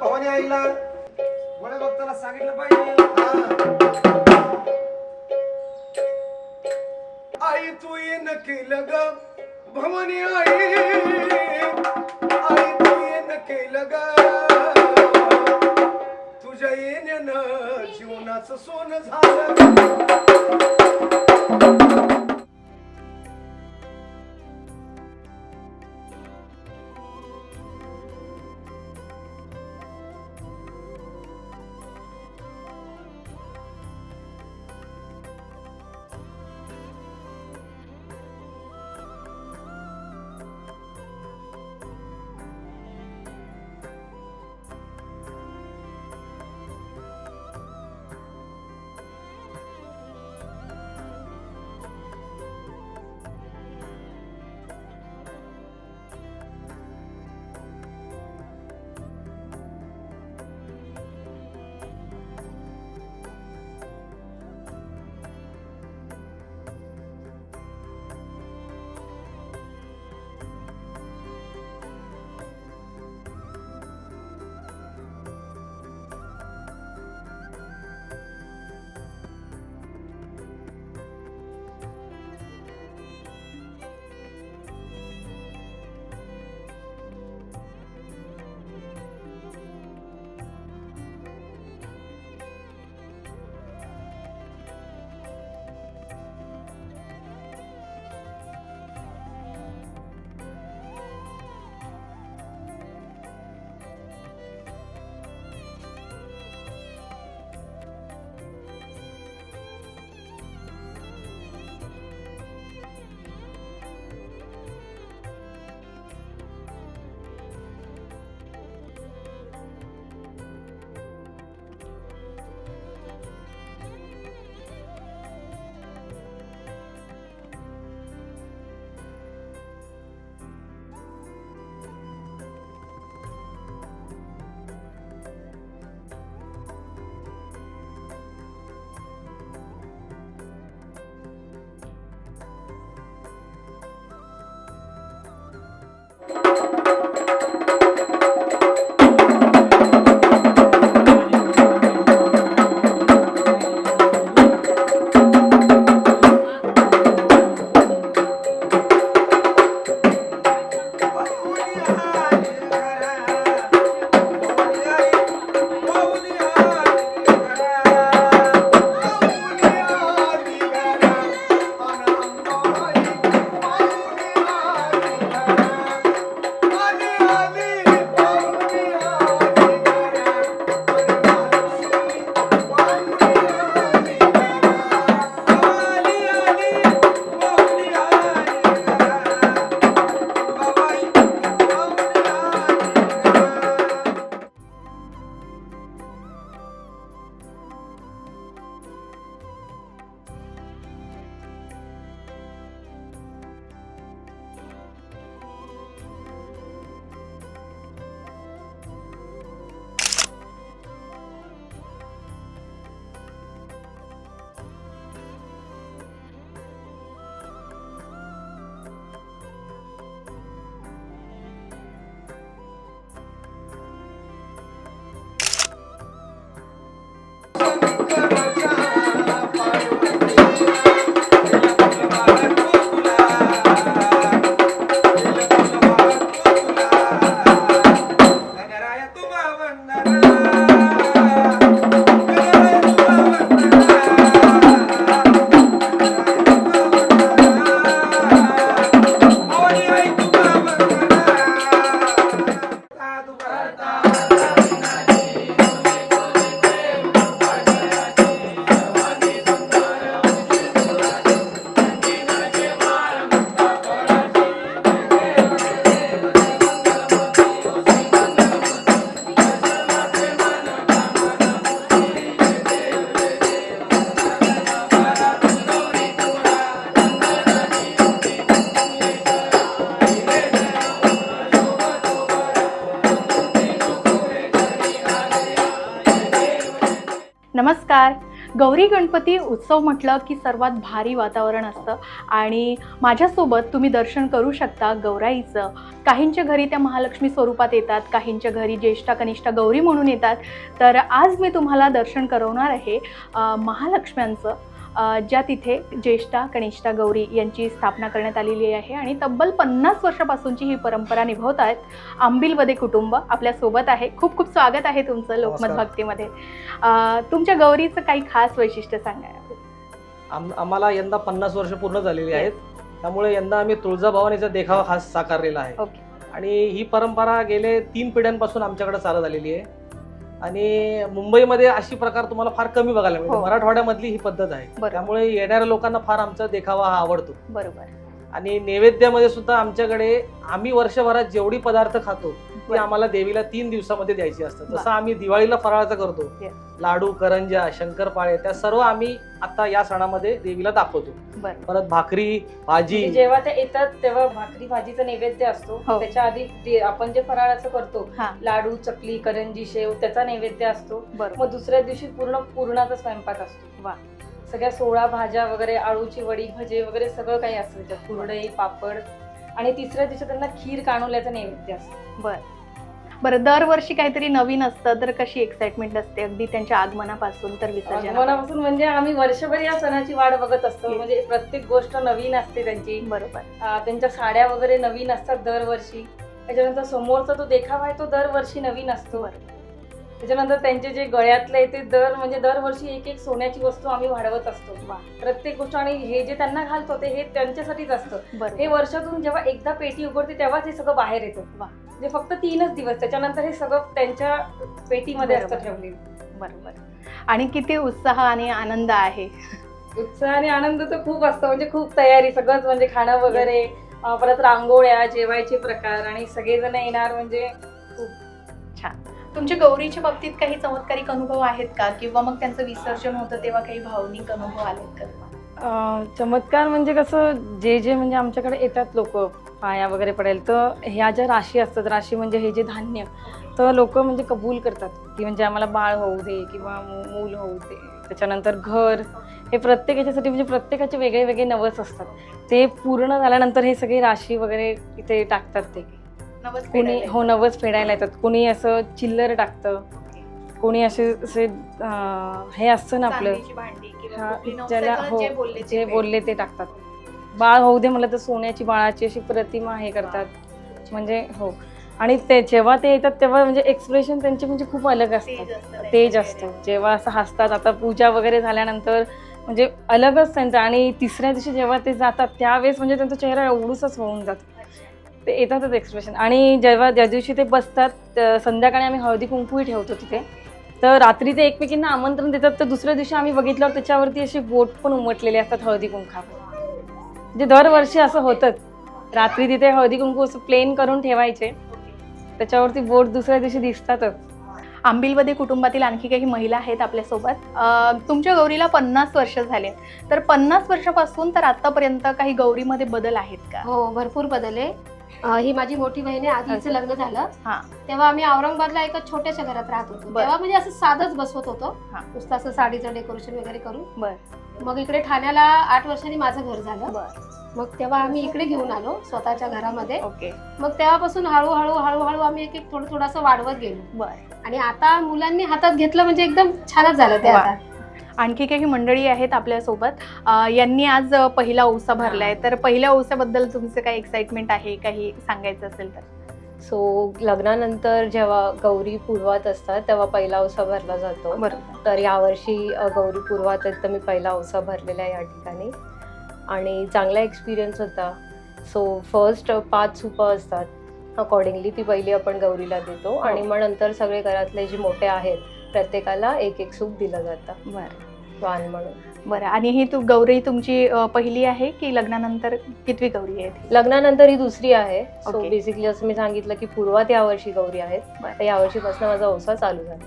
भवानी आईला. गोळ्या भक्ताला सांगितलं पाहिजे. आई तू ये न ग भवानी आई. आई तू ये न केलं ग तुझ्या येण्यानं जीवनाचं सोनं झालं. नमस्कार. गौरी गणपती उत्सव म्हटलं की सर्वात भारी वातावरण असतं आणि माझ्यासोबत तुम्ही दर्शन करू शकता गौराईचं. काहींच्या घरी त्या महालक्ष्मी स्वरूपात येतात काहींच्या घरी ज्येष्ठा कनिष्ठा गौरी म्हणून येतात. तर आज मी तुम्हाला दर्शन करवणार आहे महालक्ष्म्यांचं. ज्या तिथे ज्येष्ठा कनिष्ठा गौरी यांची स्थापना करण्यात आलेली आहे आणि तब्बल पन्नास वर्षापासूनची ही परंपरा निभवत आहेत. आंबिलवदे कुटुंब आपल्यासोबत आहे. खूप खूप स्वागत आहे तुमचं लोकमत. भक्तीमध्ये. तुमच्या गौरीचं काही खास वैशिष्ट्य सांगा. आम आम्हाला यंदा पन्नास वर्ष पूर्ण झालेली आहेत. त्यामुळे यंदा आम्ही तुळजाभवानीचा देखावा खास साकारलेला आहे. ओके आणि ही परंपरा गेले तीन पिढ्यांपासून आमच्याकडे चालत आलेली आहे. आणि मुंबईमध्ये अशी प्रकार तुम्हाला फार कमी बघायला मिळते हो. मराठवाड्यामधली ही पद्धत आहे बरोबर. त्यामुळे येणाऱ्या लोकांना फार आमचा देखावा हा आवडतो बरोबर आणि नैवेद्यामध्ये सुद्धा आमच्याकडे आम्ही वर्षभरात जेवढी पदार्थ खातो ती बरं. आम्हाला देवीला तीन दिवसामध्ये द्यायची असतात. जसं आम्ही दिवाळीला फराळाचं करतो. लाडू करंजा शंकरपाळे त्या सर्व आम्ही आता या सणामध्ये देवीला दाखवतो. परत भाकरी भाजी. म्हणजे जेव्हा ते येतात तेव्हा भाकरी भाजीचा नैवेद्य असतो. हो. त्याच्या आधी आपण जे फराळाचं करतो. लाडू चकली करंजी शेव त्याचा नैवेद्य असतो. मग दुसऱ्या दिवशी पूर्ण पूर्णाचा स्वयंपाक असतो. वा. सगळ्या सोळा भाज्या वगैरे आळूची वडी भजे वगैरे सगळं काही असतं त्याच्यात. कुरडई पापड. आणि तिसऱ्या दिवशी त्यांना खीर काणोल्याचा नैवेद्य असतो. बरं. बरं दरवर्षी काहीतरी नवीन असतं तर कशी एक्साइटमेंट असते? अगदी त्यांच्या आगमनापासून तर विसर्जन मनापासून म्हणजे आम्ही वर्षभर या सणाची वाट बघत असतो. म्हणजे प्रत्येक गोष्ट नवीन असते त्यांची. बरोबर. अं, त्यांच्या साड्या वगैरे नवीन असतात दरवर्षी. त्याच्यानंतर समोरचा जो देखावा आहे तो दरवर्षी नवीन असतो. त्याच्यानंतर त्यांचे जे गळ्यातले ते दर म्हणजे दरवर्षी एक एक सोन्याची वस्तू आम्ही वाढवत असतो. वा. प्रत्येक गोष्ट आणि हे जे त्यांना घालतो ते हे त्यांच्यासाठीच असतं. हे बरोबर वर्षातून जेव्हा एकदा पेटी उघडते तेव्हाच हे सगळं बाहेर येतं. वा. म्हणजे फक्त तीनच दिवस त्याच्यानंतर हे सगळं त्यांच्या पेटीमध्ये असतं. ठेवलेलं. बरोबर. आणि किती उत्साह आणि आनंद आहे. उत्साह आणि आनंद तर खूप असतो म्हणजे खूप तयारी सगळंच म्हणजे खाणं वगैरे परत रांगोळ्या जेवायचे प्रकार आणि सगळेजण येणार म्हणजे तुमच्या गौरीच्या बाबतीत काही चमत्कारिक अनुभव आहेत का? किंवा मग त्यांचं विसर्जन होतं तेव्हा काही भावनिक अनुभव आलेत का? चमत्कार म्हणजे कसं जे जे म्हणजे आमच्याकडे येतात लोक पाया वगैरे पडेल तर ह्या ज्या राशी असतात राशी म्हणजे हे जे धान्य तर लोक म्हणजे कबूल करतात की म्हणजे आम्हाला बाळ होऊ दे किंवा मूल होऊ दे. त्याच्यानंतर घर हे प्रत्येक याच्यासाठी म्हणजे प्रत्येकाचे वेगळे वेगळे नवस असतात. ते पूर्ण झाल्यानंतर हे सगळे राशी वगैरे इथे टाकतात ते. कोणी हो नवस फेडायला येतात. कोणी असं चिल्लर टाकतं कोणी असे असे हे असतं ना आपलं. हा, ज्याला हो जे बोलले जे बोलले ते टाकतात. बाळ होऊ दे म्हणलं तर सोन्याची बाळाची अशी प्रतिमा हे करतात. म्हणजे हो. आणि ते जेव्हा ते येतात तेव्हा म्हणजे एक्सप्रेशन त्यांचे म्हणजे खूप अलग असतात तेज असतं जेव्हा असं हसतात आता पूजा वगैरे झाल्यानंतर म्हणजे अलगच त्यांचं आणि तिसऱ्या दिवशी जेव्हा ते जातात त्यावेळेस म्हणजे त्यांचा चेहरा एवढूसच होऊन जातो. ते येतातच एक्सप्रेशन आणि जेव्हा ज्या दिवशी ते बसतात संध्याकाळी आम्ही हळदी कुंकूही ठेवतो तिथे. तर रात्री ते एकमेकींना आमंत्रण देतात तर दुसऱ्या दिवशी आम्ही बघितल्यावर त्याच्यावरती असे बोट पण उमटलेले असतात हळदी कुंकावर म्हणजे दरवर्षी असं होतंच. रात्री तिथे हळदी कुंकू असं प्लेन करून ठेवायचे. त्याच्यावरती बोट दुसऱ्या दिवशी दिसतातच. आंबिलवदे कुटुंबातील आणखी काही महिला आहेत आपल्यासोबत. अं, तुमच्या गौरीला पन्नास वर्ष झाले. तर पन्नास वर्षापासून तर आतापर्यंत काही गौरीमध्ये बदल आहेत का? हो भरपूर बदल आहे. अं, ही माझी मोठी बहीण आहे. आधीचं. लग्न झालं. हा. तेव्हा आम्ही औरंगाबादला एका छोट्याशा घरात राहत होतो. बरं. तेव्हा म्हणजे असं साधच बसवत होतो. हा. नुसतं असं साडीचं डेकोरेशन वगैरे करून. बर. मग इकडे ठाण्याला आठ वर्षांनी माझं घर झालं. बर. मग तेव्हा आम्ही इकडे घेऊन आलो स्वतःच्या घरामध्ये. ओके. मग तेव्हापासून हळूहळू हळूहळू आम्ही एक एक थोडं थोडंसं वाढवत गेलो. बर. आणि आता मुलांनी हातात घेतलं म्हणजे एकदम छानच झालं ते वा. आता. आणखी काही मंडळी आहेत आपल्यासोबत. यांनी आज पहिला ओसा भरलाय. तर पहिल्या ओसाबद्दल तुमचं काही एक्साइटमेंट आहे? काही सांगायचं असेल तर. सो लग्नानंतर जेव्हा गौरी पूर्वात असतात तेव्हा पहिला ओसा भरला जातो. बरोबर तर यावर्षी गौरी पूर्वात आहेत तर मी पहिला ओसा भरलेला आहे या ठिकाणी. आणि चांगला एक्सपिरियन्स होता. सो फर्स्ट पाच सुपं असतात. अकॉर्डिंगली ती पहिली आपण गौरीला देतो. आणि मग नंतर सगळे घरातले जे मोठे आहेत प्रत्येकाला एक एक सूप दिलं जातं. बरं. वाण म्हणून. बरं आणि ही तू गौरी तुमची अं, पहिली आहे की लग्नानंतर कितवी गौरी आहे ती? लग्नानंतर ही दुसरी आहे. So Okay. बेसिकली असं मी सांगितलं की पूर्वात यावर्षी गौरी आहेत. बरं. तर यावर्षीपासून माझा ओसा चालू झाला.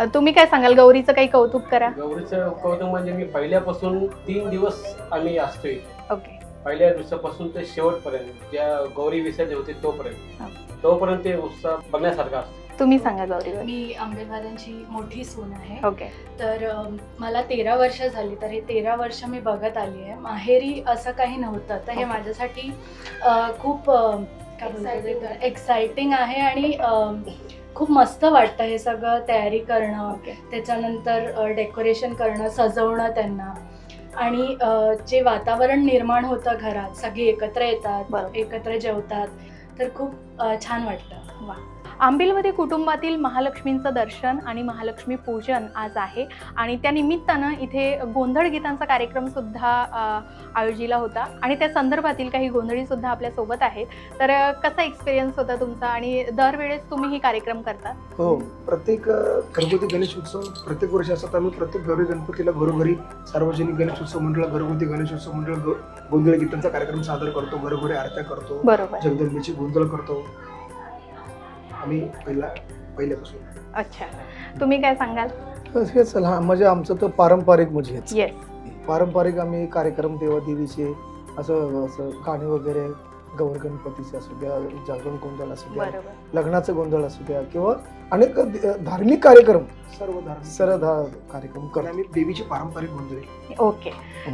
अं, तुम्ही काय सांगाल? गौरीचं काही कौतुक करा. गौरीचं कौतुक म्हणजे मी पहिल्यापासून तीन दिवस आम्ही असतोय. ओके पहिल्या दिवसापासून ते शेवटपर्यंत ज्या गौरी विसर्जन होते हा. तोपर्यंत तोपर्यंत ते उत्साह बघण्यासारखा असतो. तुम्ही सांगा गौरीवर मी आंबेवाल्यांची मोठी सून आहे. ओके तर मला तेरा वर्ष झाली तर हे तेरा वर्ष मी बघत आली आहे. माहेरी असं काही नव्हतं. तर हे माझ्यासाठी खूप एक्साइटिंग आहे. आणि खूप मस्त वाटतं हे सगळं तयारी करणं. त्याच्यानंतर डेकोरेशन करणं सजवणं त्यांना. आणि जे वातावरण निर्माण होतं घरात सगळे एकत्र येतात. एकत्र जेवतात. तर खूप छान वाटतं आंबिलमध्ये कुटुंबातील महालक्ष्मींचं दर्शन आणि महालक्ष्मी पूजन आज आहे. आणि त्या निमित्तानं इथे गोंधळ गीतांचा कार्यक्रम सुद्धा आयोजिला होता. आणि त्या संदर्भातील काही गोंधळी सुद्धा आपल्यासोबत आहेत. तर कसा एक्सपिरियन्स होता तुमचा? आणि दरवेळेस तुम्ही ही कार्यक्रम करता? हो. प्रत्येक घरगुती गणेश उत्सव प्रत्येक वर्षी असतात आम्ही प्रत्येक गौरी गणपतीला घरोघरी सार्वजनिक गणेश उत्सव मंडळ घरगुती गणेश उत्सव मंडळ गोंधळ गीतांचा कार्यक्रम सादर करतो. घरोघरी आरत्या करतो. बरोबर. जगदंबेची गोंधळ करतो. आम्ही पहिला पहिल्यापासून. अच्छा. तुम्ही काय सांगाल? हेच लहान म्हणजे आमचं तर पारंपरिक म्हणजे हेच. येस पारंपरिक आम्ही कार्यक्रम देवादेवीचे असं असं गाणी वगैरे गौर गणपतीचे असू द्या जागरण गोंधळ असू द्या बरोबर. लग्नाचं गोंधळ असू द्या किंवा अनेक धार्मिक कार्यक्रम सर्व धार्मिक सर्व धा- कार्यक्रम कारण करतो आम्ही देवीची पारंपरिक गोंधळ आहे. ओके.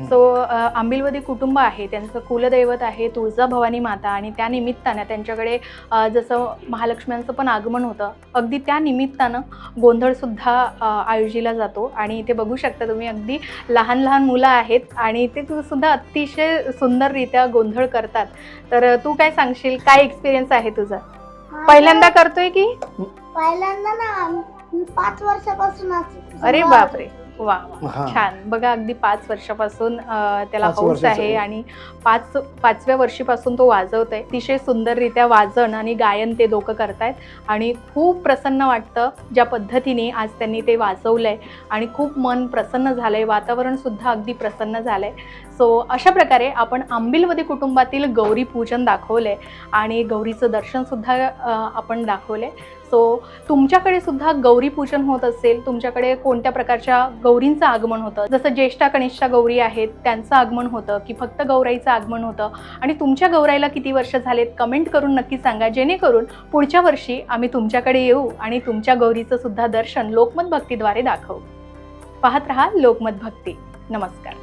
सो आंबिलवदी कुटुंब आहे त्यांचं कुलदैवत आहे तुळजाभवानी माता आणि त्या निमित्तानं त्यांच्याकडे अ, जसं महालक्ष्म्यांचं पण आगमन होतं अगदी त्या निमित्तानं गोंधळसुद्धा अ, आयोजिला जातो. आणि इथे बघू शकता तुम्ही अगदी लहान लहान मुलं आहेत आणि ते तू सुद्धा अतिशय सुंदररित्या गोंधळ करतात. तर तू काय सांगशील? काय एक्सपिरियन्स आहे तुझा? पहिल्यांदा करतोय की? पहिल्यांदा ना पाच वर्षापासून असं- अरे बापरे. वा वा. हा. छान. बघा अगदी पाच वर्षापासून अ, त्याला पाच हौस वर्षाचा आहे आहे. आणि पाच पाचव्या वर्षीपासून तो वाजवत आहे अतिशय सुंदररित्या वाजन आणि गायन ते दोघं करतायत. आणि खूप प्रसन्न वाटतं ज्या पद्धतीने आज त्यांनी ते वाजवलंय. आणि खूप मन प्रसन्न झालंय. वातावरण सुद्धा अगदी प्रसन्न झालंय. सो अशा प्रकारे आपण आंबिलवदी कुटुंबातील गौरी पूजन दाखवलंय. आणि गौरीचं दर्शन सुद्धा अ, आपण दाखवलंय. सो तुमच्याकडे सुद्धा गौरी पूजन होत असेल तुमच्याकडे कोणत्या प्रकारच्या गौरींचं आगमन होतं? जसं ज्येष्ठा कनिष्ठा गौरी आहेत त्यांचं आगमन होतं की फक्त गौराईचं आगमन होतं? आणि तुमच्या गौराईला किती वर्ष झालेत? कमेंट करून नक्की सांगा. जेणेकरून पुढच्या वर्षी आम्ही तुमच्याकडे येऊ आणि तुमच्या गौरीचं सुद्धा दर्शन लोकमत भक्तीद्वारे दाखवू. पाहत रहा लोकमत भक्ती. नमस्कार.